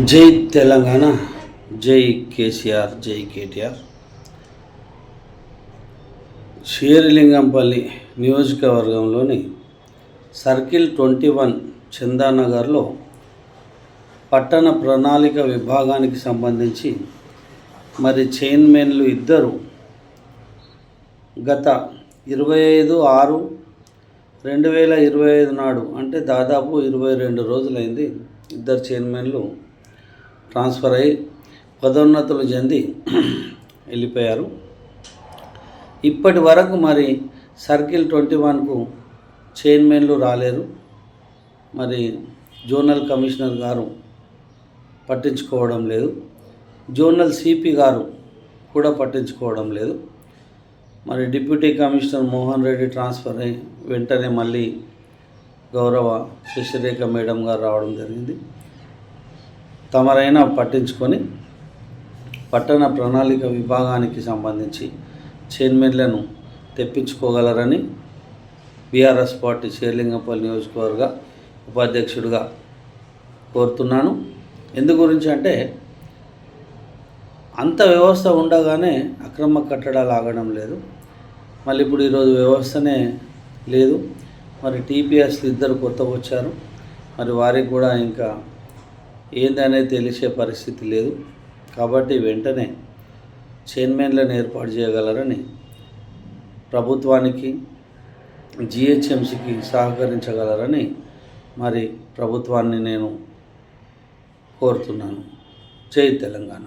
జై తెలంగాణ జై కేసీఆర్ జై కేటీఆర్. షేరిలింగంపల్లి నియోజకవర్గంలోని సర్కిల్ ట్వంటీ వన్ చందానగర్లో పట్టణ ప్రణాళిక విభాగానికి సంబంధించి మరి చైన్మెన్లు ఇద్దరు. గత ఇరవై ఐదు ఆరు రెండు వేల ఇరవై ఐదు నాడు అంటే దాదాపు ఇరవై రెండు రోజులైంది ఇద్దరు చైర్మన్లు ట్రాన్స్ఫర్ అయ్యి పదోన్నతులు చెంది వెళ్ళిపోయారు. ఇప్పటి వరకు మరి సర్కిల్ ట్వంటీ వన్కు చైర్మన్లు రాలేరు. మరి జోనల్ కమిషనర్ గారు పట్టించుకోవడం లేదు. జోనల్ సిపి గారు కూడా పట్టించుకోవడం లేదు. మరి deputy commissioner Mohan Reddy transfer అయ్యి వెంటనే మళ్ళీ గౌరవ శశిరేఖ మేడం గారు రావడం జరిగింది. తమరైనా పట్టించుకొని పట్టణ ప్రణాళిక విభాగానికి సంబంధించి చైర్మన్లను తెప్పించుకోగలరని బీఆర్ఎస్ పార్టీ షేర్లింగంపల్లి నియోజకవర్గ ఉపాధ్యక్షుడిగా కోరుతున్నాను. ఎందు గురించి అంటే అంత వ్యవస్థ ఉండగానే అక్రమ కట్టడాలు ఆగడం లేదు. మళ్ళీ ఇప్పుడు ఈరోజు వ్యవస్థనే లేదు. మరి టీపీఎస్లు ఇద్దరు కొత్తగా వచ్చారు మరి వారికి కూడా ఇంకా ఏందనేది తెలిసే పరిస్థితి లేదు. కాబట్టి వెంటనే చైర్మన్లను ఏర్పాటు చేయగలరని ప్రభుత్వానికి జిహెచ్ఎంసికి సహకరించగలరని మరి ప్రభుత్వాన్ని నేను కోరుతున్నాను. జై తెలంగాణ.